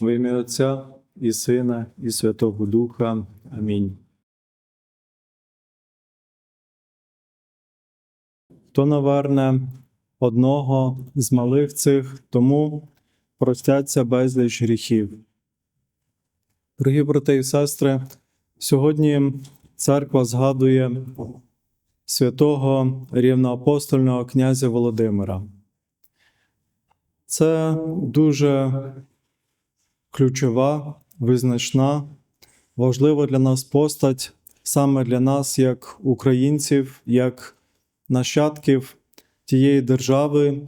Во ім'я Отця і Сина, і Святого Духа. Амінь. Хто наверне одного з малих цих, тому простяться безліч гріхів. Дорогі брати і сестри, сьогодні церква згадує святого рівноапостольного князя Володимира. Це дуже ключова, визначна, важлива для нас постать, саме для нас, як українців, як нащадків тієї держави,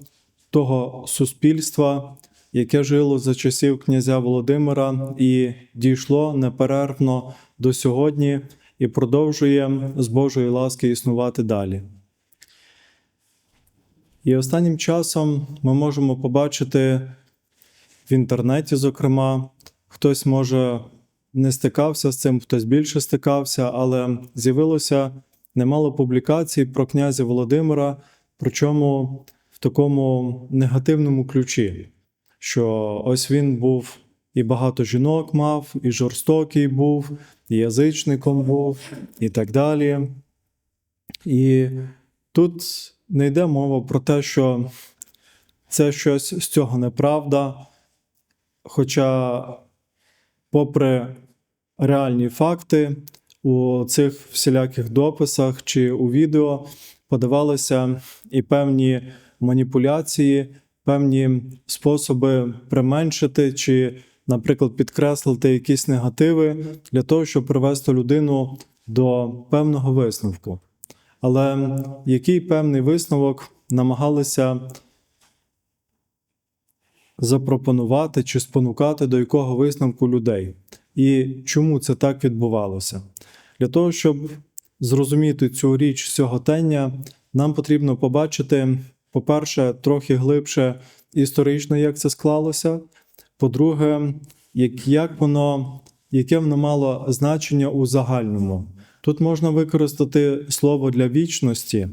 того суспільства, яке жило за часів князя Володимира і дійшло неперервно до сьогодні і продовжує з Божої ласки існувати далі. І останнім часом ми можемо побачити в інтернеті, зокрема, хтось може не стикався з цим, хтось більше стикався, але з'явилося немало публікацій про князя Володимира, причому в такому негативному ключі, що ось він був і багато жінок мав, і жорстокий був, і язичником був, і так далі. І тут не йде мова про те, що це щось з цього неправда. Хоча, попри реальні факти, у цих всіляких дописах чи у відео подавалися і певні маніпуляції, певні способи применшити чи, наприклад, підкреслити якісь негативи для того, щоб привести людину до певного висновку. Але який певний висновок намагалися запропонувати чи спонукати до якого висновку людей? І чому це так відбувалося? Для того, щоб зрозуміти цю річ сьогодення, нам потрібно побачити, по-перше, трохи глибше історично, як це склалося. По-друге, як, як воно, яке воно мало значення у загальному. Тут можна використати слово для вічності,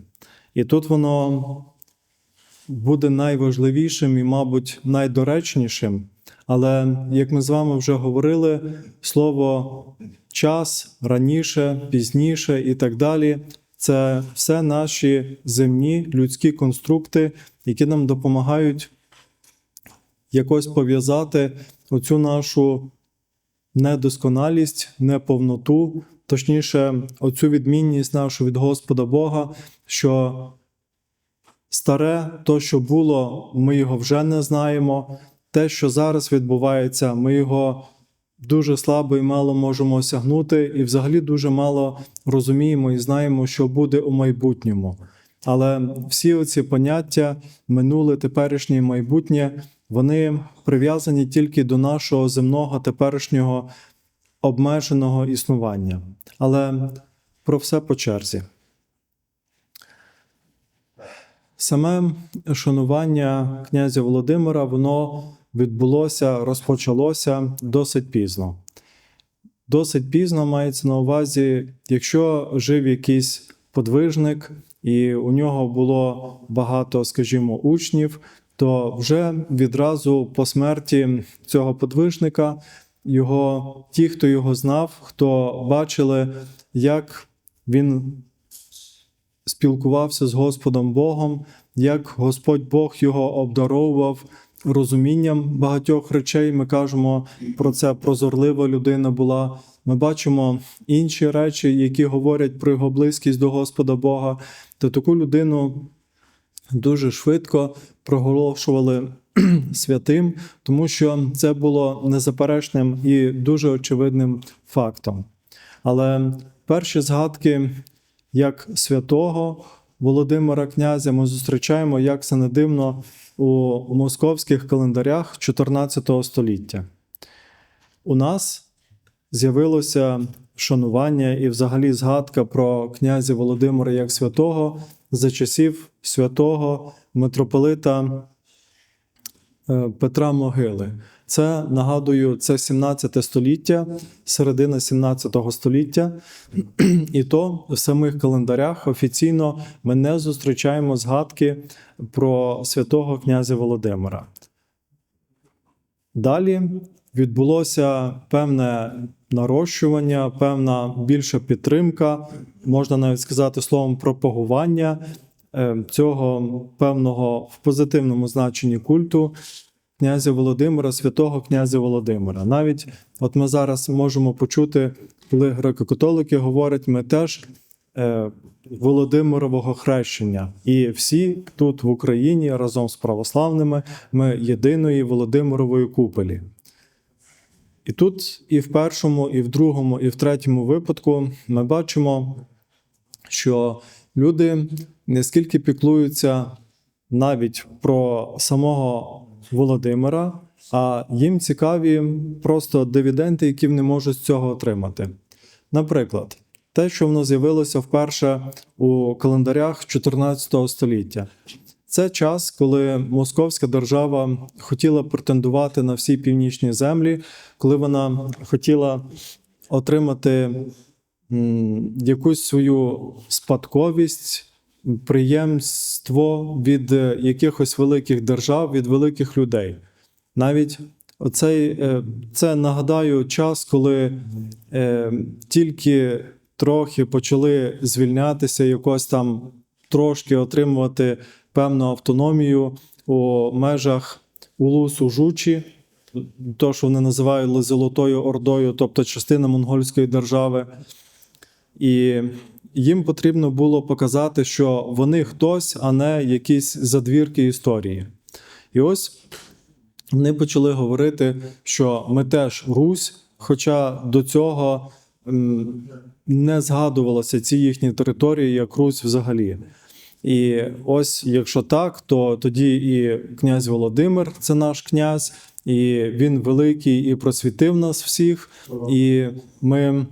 і тут воно буде найважливішим і, мабуть, найдоречнішим. Але як ми з вами вже говорили, слово час раніше, пізніше і так далі це все наші земні людські конструкти, які нам допомагають якось пов'язати оцю нашу недосконалість, неповноту, точніше, оцю відмінність нашу від Господа Бога, що старе, то, що було, ми його вже не знаємо. Те, що зараз відбувається, ми його дуже слабо і мало можемо осягнути, і взагалі дуже мало розуміємо і знаємо, що буде у майбутньому. Але всі оці поняття, минуле, теперішнє і майбутнє, вони прив'язані тільки до нашого земного теперішнього обмеженого існування. Але про все по черзі. Саме шанування князя Володимира, воно відбулося, розпочалося досить пізно. Досить пізно мається на увазі, якщо жив якийсь подвижник, і у нього було багато, скажімо, учнів, то вже відразу по смерті цього подвижника його, ті, хто його знав, хто бачили, як він спілкувався з Господом Богом, як Господь Бог його обдаровував розумінням багатьох речей. Ми кажемо про це прозорлива людина була. Ми бачимо інші речі, які говорять про його близькість до Господа Бога, то таку людину дуже швидко проголошували святим, тому що це було незаперечним і дуже очевидним фактом. Але перші згадки як святого Володимира князя ми зустрічаємо, як це не дивно, у московських календарях 14 століття. У нас з'явилося шанування і, взагалі, згадка про князя Володимира як святого за часів святого митрополита е, Петра Могили. Це нагадую, це 17 століття, середина 17 століття, і то в самих календарях офіційно ми не зустрічаємо згадки про святого князя Володимира. Далі відбулося певне нарощування, певна більша підтримка, можна навіть сказати словом пропагування е, цього певного в позитивному значенні культу князя Володимира, святого князя Володимира. Навіть от ми зараз можемо почути, коли греко-католики говорять, ми теж е, Володимирового хрещення. І всі тут в Україні разом з православними ми єдиної Володимирової купелі. І тут, і в першому, і в другому, і в третьому випадку ми бачимо, що люди не скільки піклуються навіть про самого Володимира, а їм цікаві просто дивіденди, які вони можуть з цього отримати. Наприклад, те, що воно з'явилося вперше у календарях 14 століття. Це час, коли Московська держава хотіла претендувати на всі північні землі, коли вона хотіла отримати якусь свою спадковість, приємство від е, якихось великих держав, від великих людей. Навіть оцей, е, це нагадаю час, коли е, тільки трохи почали звільнятися, якось там трошки отримувати певну автономію у межах улусу Жучі, то, що вони називають Золотою Ордою, тобто частина монгольської держави. І їм потрібно було показати, що вони хтось, а не якісь задвірки історії. І ось вони почали говорити, що ми теж Русь, хоча до цього не згадувалося ці їхні території як Русь взагалі. І ось, якщо так, то тоді і князь Володимир це наш князь, і він великий і просвітив нас всіх. І ми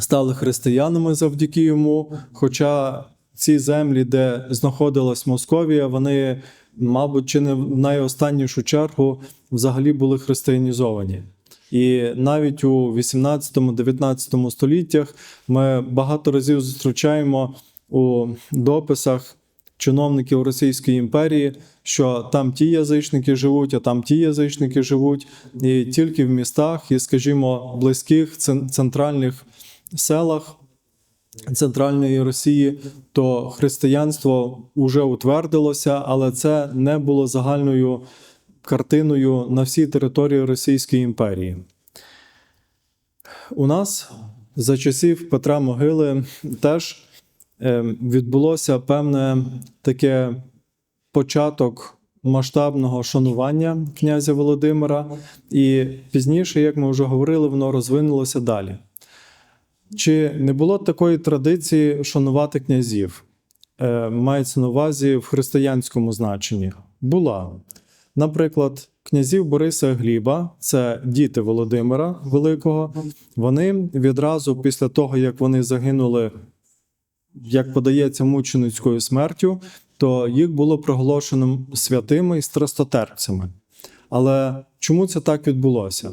стали християнами завдяки йому. Хоча ці землі, де знаходилась Московія, вони, мабуть, чи не в найостаннішу чергу взагалі були християнізовані. І навіть у 18-19 століттях ми багато разів зустрічаємо у дописах чиновників Російської імперії, що там ті язичники живуть, а там ті язичники живуть, і тільки в містах і, скажімо, близьких центральних селах центральної Росії, то християнство вже утвердилося, але це не було загальною картиною на всій території Російської імперії. У нас за часів Петра Могили теж е, відбулося певне таке початок масштабного шанування князя Володимира, і пізніше, як ми вже говорили, воно розвинулося далі. Чи не було такої традиції шанувати князів? Е, мається на увазі в християнському значенні? Була. Наприклад, князів Бориса Гліба, це діти Володимира Великого. Вони відразу після того, як вони загинули, як подається, мученицькою смертю, то їх було проголошено святими і страстотерпцями. Але чому це так відбулося?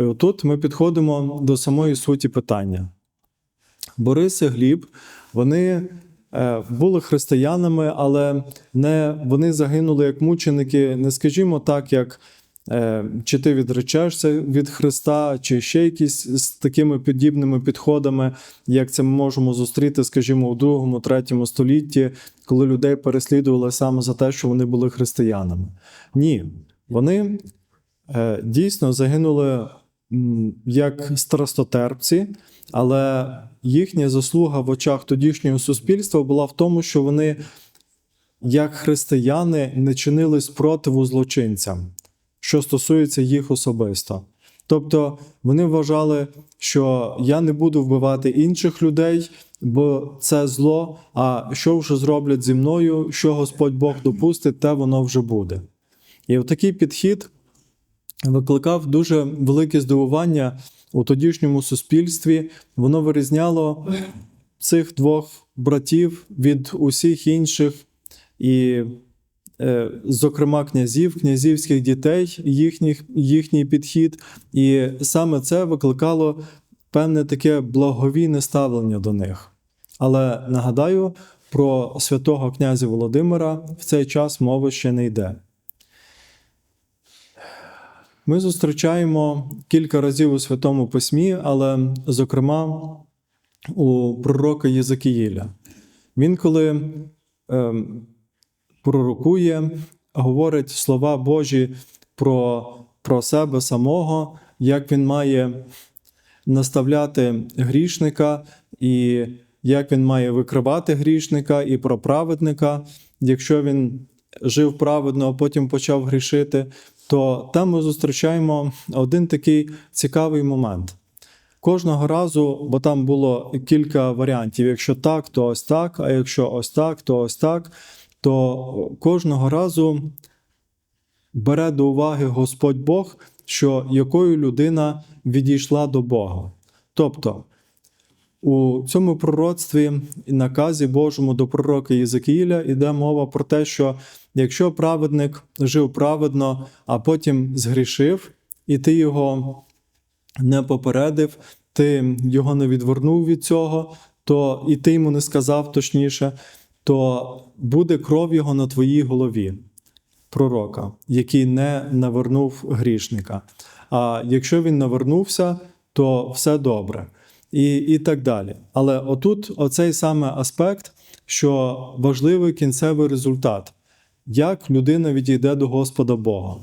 І отут ми підходимо до самої суті питання. Борис і Гліб, вони е, були християнами, але не, вони загинули як мученики, не скажімо так, як е, чи ти відречешся від Христа, чи ще якісь з такими подібними підходами, як це ми можемо зустріти, скажімо, у другому, третьому столітті, коли людей переслідували саме за те, що вони були християнами. Ні, вони е, дійсно загинули як страстотерпці, але їхня заслуга в очах тодішнього суспільства була в тому, що вони, як християни, не чинили спротиву злочинцям, що стосується їх особисто. Тобто вони вважали, що я не буду вбивати інших людей, бо це зло. А що вже зроблять зі мною, що Господь Бог допустить, те воно вже буде. І в такий підхід викликав дуже велике здивування у тодішньому суспільстві. Воно вирізняло цих двох братів від усіх інших, і, е, зокрема, князів, князівських дітей, їхніх, їхній підхід. І саме це викликало певне таке благовійне ставлення до них. Але нагадаю, про святого князя Володимира в цей час мови ще не йде. Ми зустрічаємо кілька разів у Святому Письмі, але, зокрема, у пророка Єзекіїля. Він, коли ем, пророкує, говорить слова Божі про, про себе самого, як він має наставляти грішника, і як він має викривати грішника і про праведника, якщо він жив праведно, а потім почав грішити, то там ми зустрічаємо один такий цікавий момент. Кожного разу, бо там було кілька варіантів: якщо так, то ось так, а якщо ось так, то ось так, то кожного разу бере до уваги Господь Бог, що якою людина відійшла до Бога. Тобто у цьому пророцтві і наказі Божому до пророка Єзекіїля йде мова про те, що якщо праведник жив праведно, а потім згрішив, і ти його не попередив, ти його не відвернув від цього, то і ти йому не сказав точніше, то буде кров його на твоїй голові, пророка, який не навернув грішника. А якщо він навернувся, то все добре. І, і так далі. Але отут оцей саме аспект, що важливий кінцевий результат, як людина відійде до Господа Бога.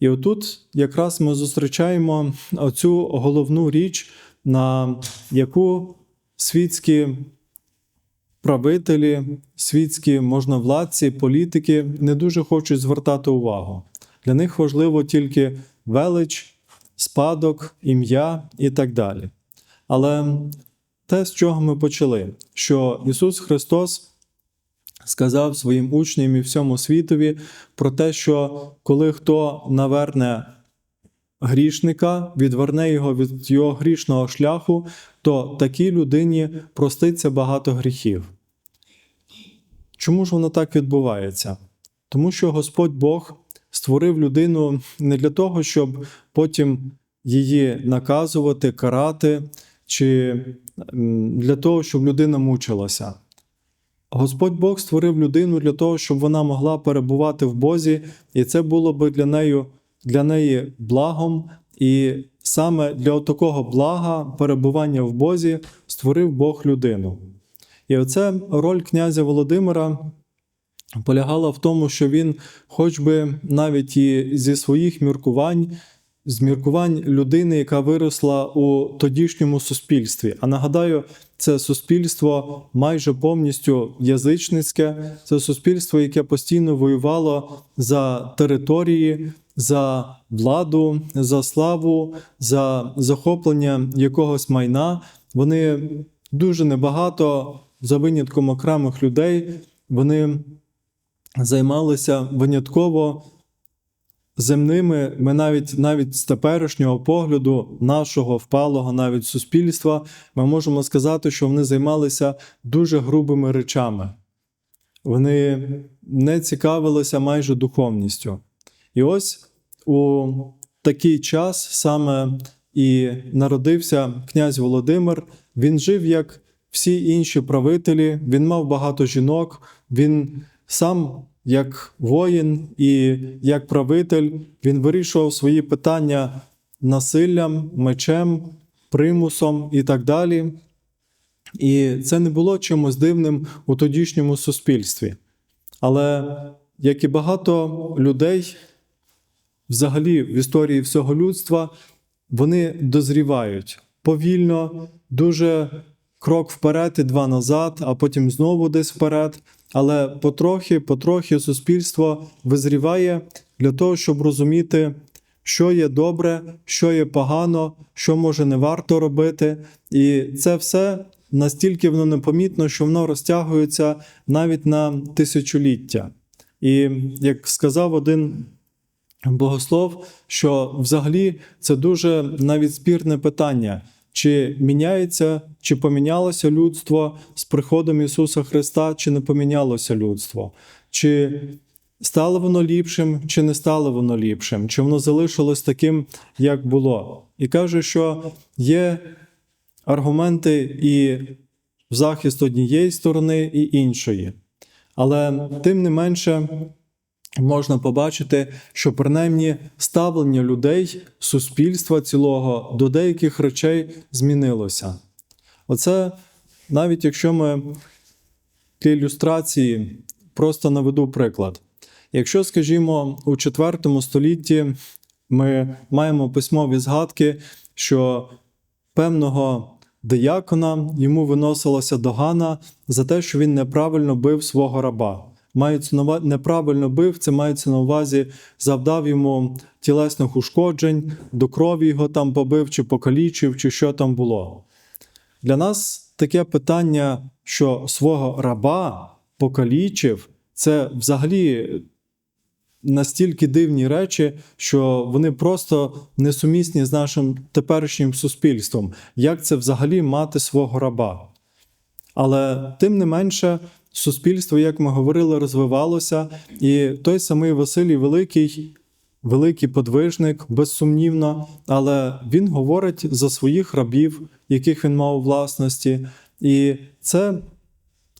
І отут якраз ми зустрічаємо оцю головну річ, на яку світські правителі, світські можновладці, політики не дуже хочуть звертати увагу. Для них важливо тільки велич, спадок, ім'я і так далі. Але те, з чого ми почали, що Ісус Христос сказав своїм учням і всьому світові про те, що коли хто наверне грішника, відверне його від його грішного шляху, то такій людині проститься багато гріхів. Чому ж воно так відбувається? Тому що Господь Бог створив людину не для того, щоб потім її наказувати, карати, чи для того, щоб людина мучилася. Господь Бог створив людину для того, щоб вона могла перебувати в Бозі, і це було би для неї, для неї благом. І саме для такого блага перебування в Бозі створив Бог людину. І оце роль князя Володимира полягала в тому, що він, хоч би навіть і зі своїх міркувань, з міркувань людини, яка виросла у тодішньому суспільстві. А нагадаю, це суспільство майже повністю язичницьке, це суспільство, яке постійно воювало за території, за владу, за славу, за захоплення якогось майна. Вони дуже небагато, за винятком окремих людей, вони займалися винятково земними, ми навіть навіть з теперішнього погляду нашого впалого навіть суспільства, ми можемо сказати, що вони займалися дуже грубими речами. Вони не цікавилися майже духовністю. І ось у такий час саме і народився князь Володимир. Він жив як всі інші правителі, він мав багато жінок, він сам як воїн і як правитель, він вирішував свої питання насиллям, мечем, примусом і так далі. І це не було чимось дивним у тодішньому суспільстві. Але як і багато людей, взагалі в історії всього людства, вони дозрівають повільно, дуже крок вперед і два назад, а потім знову десь вперед. Але потрохи, потрохи суспільство визріває для того, щоб розуміти, що є добре, що є погано, що може не варто робити. І це все настільки воно непомітно, що воно розтягується навіть на тисячоліття. І як сказав один богослов, що взагалі це дуже навіть спірне питання. Чи міняється, чи помінялося людство з приходом Ісуса Христа, чи не помінялося людство? Чи стало воно ліпшим, чи не стало воно ліпшим? Чи воно залишилось таким, як було? І каже, що є аргументи і в захист однієї сторони, і іншої. Але тим не менше, можна побачити, що принаймні ставлення людей, суспільства цілого до деяких речей змінилося. Оце навіть якщо ми для ілюстрації просто наведу приклад. Якщо, скажімо, у IV столітті ми маємо письмові згадки, що певного диякона йому виносилася догана за те, що він неправильно бив свого раба. Мається на увазі, неправильно бив, це мається на увазі, завдав йому тілесних ушкоджень, до крові його там побив, чи покалічив, чи що там було. Для нас таке питання, що свого раба покалічив, це взагалі настільки дивні речі, що вони просто несумісні з нашим теперішнім суспільством. Як це взагалі мати свого раба? Але тим не менше, суспільство, як ми говорили, розвивалося, і той самий Василій Великий, великий подвижник, безсумнівно, але він говорить за своїх рабів, яких він мав у власності. І це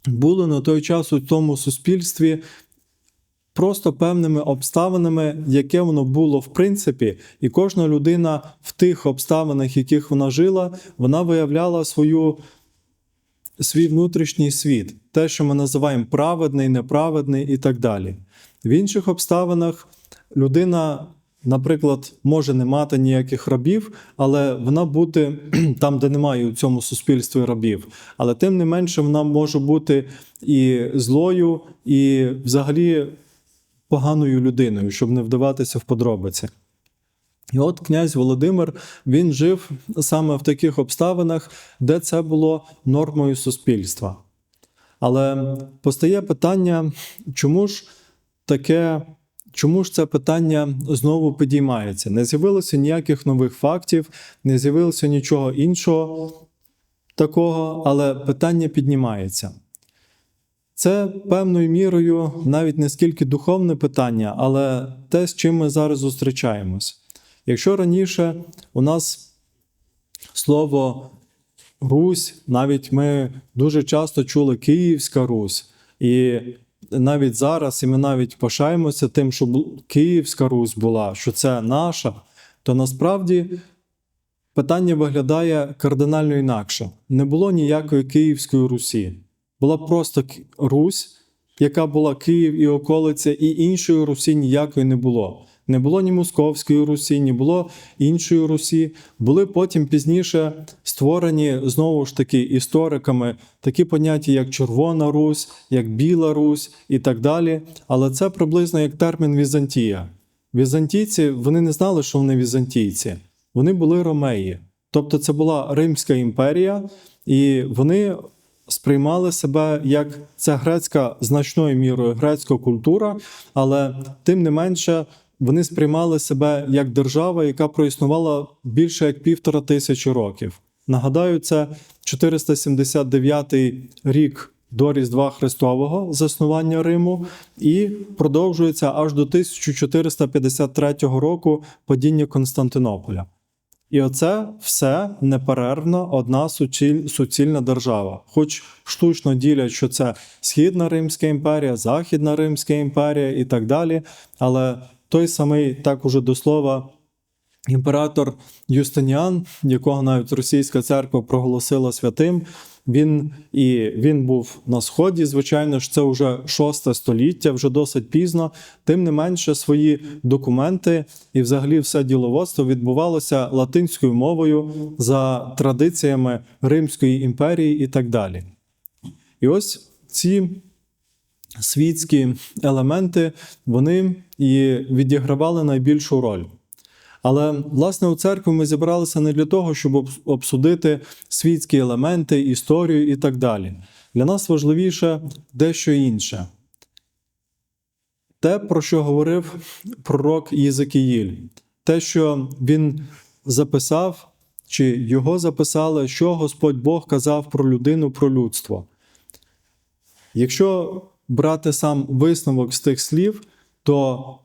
було на той час у тому суспільстві просто певними обставинами, яке воно було в принципі, і кожна людина в тих обставинах, яких вона жила, вона виявляла свою. Свій внутрішній світ, те, що ми називаємо праведний, неправедний і так далі. В інших обставинах людина, наприклад, може не мати ніяких рабів, але вона бути там, де немає у цьому суспільстві рабів. Але тим не менше, вона може бути і злою, і взагалі поганою людиною, щоб не вдаватися в подробиці. І от князь Володимир він жив саме в таких обставинах, де це було нормою суспільства. Але постає питання, чому ж таке, чому ж це питання знову підіймається? Не з'явилося ніяких нових фактів, не з'явилося нічого іншого такого, але питання піднімається. Це певною мірою навіть не скільки духовне питання, але те, з чим ми зараз зустрічаємось. Якщо раніше у нас слово Русь, навіть ми дуже часто чули Київська Русь, і навіть зараз, і ми навіть пишаємося тим, що Київська Русь була, що це наша, то насправді питання виглядає кардинально інакше. Не було ніякої Київської Русі, була просто Русь, яка була Київ і околиця, і іншої Русі ніякої не було. Не було ні Московської Русі, ні було іншої Русі. Були потім пізніше створені знову ж таки істориками такі поняття, як Червона Русь, як Біла Русь і так далі. Але це приблизно як термін Візантія. Візантійці вони не знали, що вони візантійці, вони були ромеї. Тобто це була Римська імперія, і вони сприймали себе як це грецька значною мірою грецька культура, але тим не менше вони сприймали себе як держава, яка проіснувала більше як півтора тисячі років. Нагадаю, це 479 рік до Різдва Христового заснування Риму, і продовжується аж до 1453 року падіння Константинополя. І оце все неперервно одна суцільна держава. Хоч штучно ділять, що це Східна Римська імперія, Західна Римська імперія і так далі. Але той самий, так уже до слова, імператор Юстиніан, якого навіть російська церква проголосила святим, він і він був на сході. Звичайно ж, це вже шосте століття, вже досить пізно. Тим не менше, свої документи і, взагалі, все діловодство відбувалося латинською мовою за традиціями Римської імперії і так далі. І ось ці світські елементи вони і відігравали найбільшу роль. Але власне у церкві ми зібралися не для того, щоб обсудити світські елементи, історію і так далі. Для нас важливіше дещо інше. Те, про що говорив пророк Єзекіїль, те, що він записав, чи його записали, що Господь Бог казав про людину, про людство. Якщо брати сам висновок з тих слів, то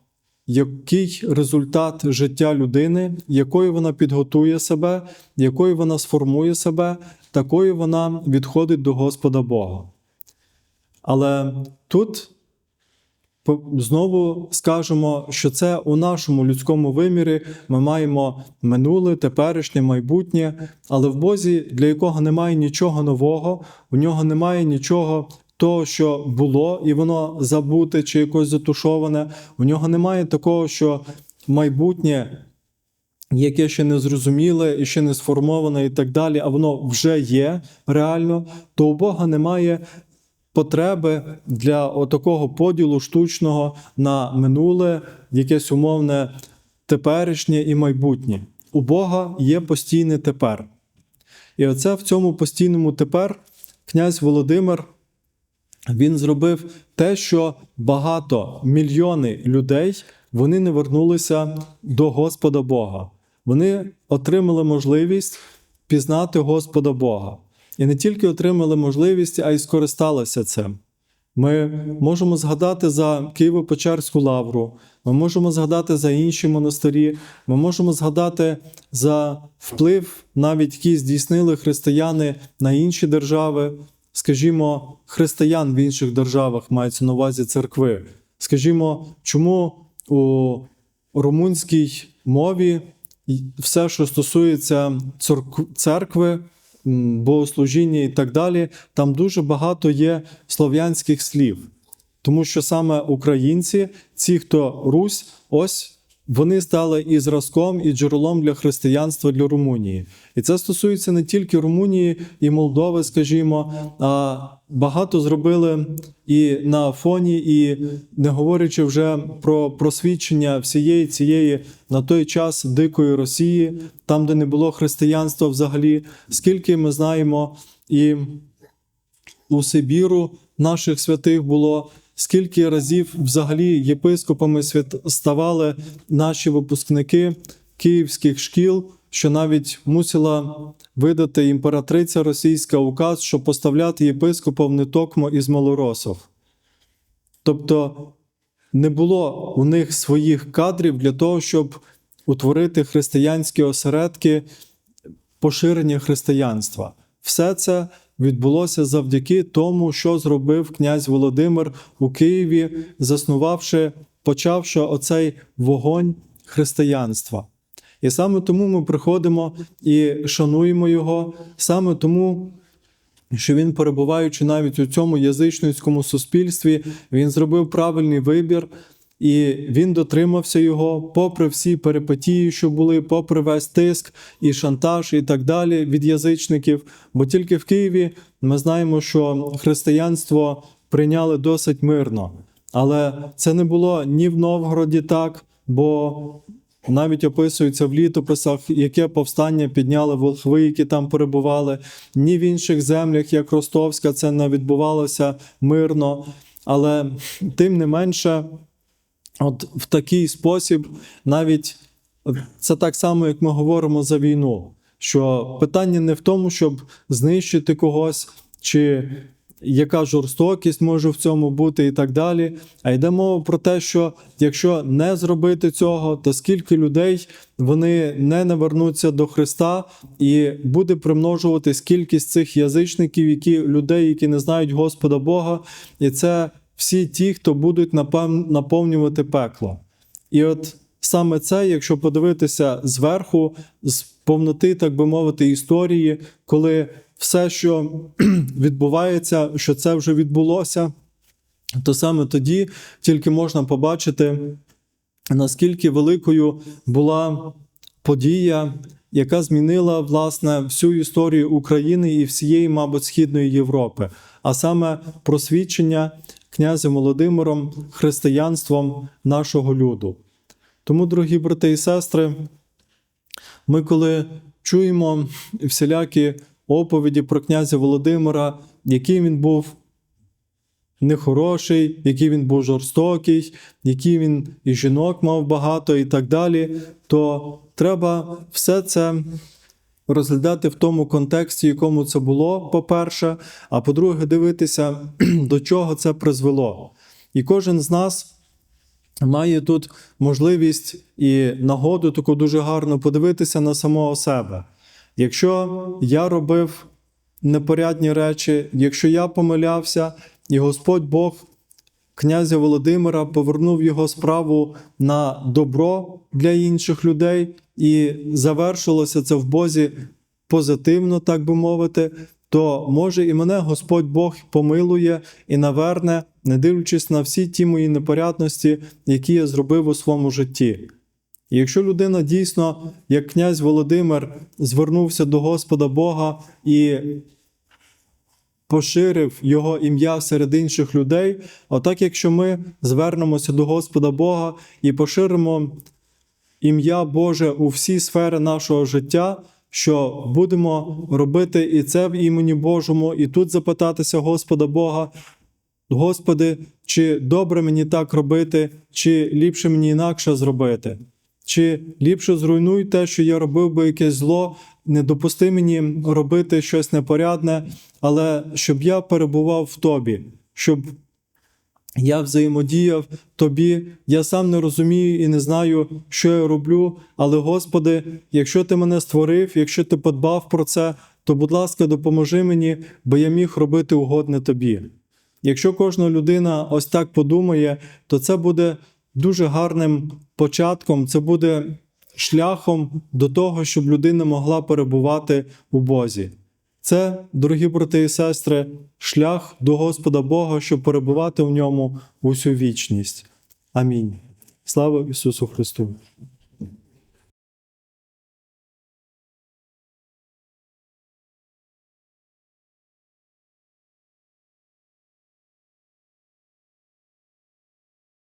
який результат життя людини, якою вона підготує себе, якою вона сформує себе, такою вона відходить до Господа Бога. Але тут знову скажемо, що це у нашому людському вимірі ми маємо минуле, теперішнє, майбутнє, але в Бозі, для якого немає нічого нового, у нього немає нічого. Того, що було, і воно забуте чи якось затушоване. У нього немає такого, що майбутнє яке ще не зрозуміле і ще не сформоване, і так далі, а воно вже є реально, то у Бога немає потреби для отакого поділу штучного на минуле, якесь умовне теперішнє і майбутнє. У Бога є постійне тепер. І оце в цьому постійному тепер князь Володимир він зробив те, що багато мільйони людей вони не вернулися до Господа Бога. Вони отримали можливість пізнати Господа Бога. І не тільки отримали можливість, а й скористалися цим. Ми можемо згадати за Києво-Печерську лавру, ми можемо згадати за інші монастирі, ми можемо згадати за вплив, навіть який здійснили християни на інші держави, скажімо, християн в інших державах мається на увазі церкви. Скажімо, чому у румунській мові все, що стосується церкви, богослужіння і так далі, там дуже багато є слов'янських слів. Тому що саме українці, ці, хто Русь, ось вони стали і зразком, і джерелом для християнства для Румунії. І це стосується не тільки Румунії і Молдови, скажімо, а багато зробили і на Афоні, і не говорячи вже про просвідчення всієї цієї на той час дикої Росії, там, де не було християнства взагалі, скільки ми знаємо і у Сибіру наших святих було. Скільки разів взагалі єпископами ставали наші випускники київських шкіл, що навіть мусила видати імператриця російська указ, щоб поставляти єпископів не токмо із малоросов. Тобто не було у них своїх кадрів для того, щоб утворити християнські осередки поширення християнства. Все це відбулося завдяки тому, що зробив князь Володимир у Києві, заснувавши, почавши оцей вогонь християнства. І саме тому ми приходимо і шануємо його, саме тому, що він, перебуваючи навіть у цьому язичницькому суспільстві, він зробив правильний вибір. І він дотримався його, попри всі перипетії, що були, попри весь тиск і шантаж, і так далі від язичників. Бо тільки в Києві ми знаємо, що християнство прийняли досить мирно. Але це не було ні в Новгороді так, бо навіть описується в літописах, яке повстання підняли волхви, які там перебували. Ні в інших землях, як Ростовська, це не відбувалося мирно. Але тим не менше. От в такий спосіб, навіть це так само, як ми говоримо за війну. Що питання не в тому, щоб знищити когось, чи яка жорстокість може в цьому бути, і так далі. А йде мова про те, що якщо не зробити цього, то скільки людей вони не навернуться до Христа, і буде примножуватись кількість цих язичників, які людей, які не знають Господа Бога, і це всі ті, хто будуть наповнювати пекло. І от саме це, якщо подивитися зверху, з повноти, так би мовити, історії, коли все, що відбувається, що це вже відбулося, то саме тоді тільки можна побачити, наскільки великою була подія, яка змінила власне всю історію України і всієї, мабуть, Східної Європи, а саме просвідчення князем Володимиром християнством нашого люду. Тому, дорогі брати і сестри, ми коли чуємо всілякі оповіді про князя Володимира, який він був нехороший, який він був жорстокий, який він і жінок мав багато, і так далі, то треба все це розглядати в тому контексті, якому це було, по-перше, а по-друге, дивитися, до чого це призвело. І кожен з нас має тут можливість і нагоду таку дуже гарно подивитися на самого себе. Якщо я робив непорядні речі, якщо я помилявся, і Господь Бог князя Володимира, повернув його справу на добро для інших людей, і завершилося це в Бозі позитивно, так би мовити, то може і мене Господь Бог помилує і наверне, не дивлячись на всі ті мої непорядності, які я зробив у своєму житті. І якщо людина дійсно, як князь Володимир, звернувся до Господа Бога і поширив його ім'я серед інших людей, отак, якщо ми звернемося до Господа Бога і поширимо ім'я Боже у всі сфери нашого життя, що будемо робити і це в імені Божому, і тут запитатися Господа Бога, Господи, чи добре мені так робити, чи ліпше мені інакше зробити? Чи ліпше зруйнуй те, що я робив би якесь зло, не допусти мені робити щось непорядне, але щоб я перебував в тобі, щоб я взаємодіяв тобі, я сам не розумію і не знаю, що я роблю. Але, Господи, якщо ти мене створив, якщо ти подбав про це, то, будь ласка, допоможи мені, бо я міг робити угодне тобі. Якщо кожна людина ось так подумає, то це буде дуже гарним початком, це буде шляхом до того, щоб людина могла перебувати у Бозі. Це, дорогі брати і сестри, шлях до Господа Бога, щоб перебувати в ньому усю вічність. Амінь. Слава Ісусу Христу!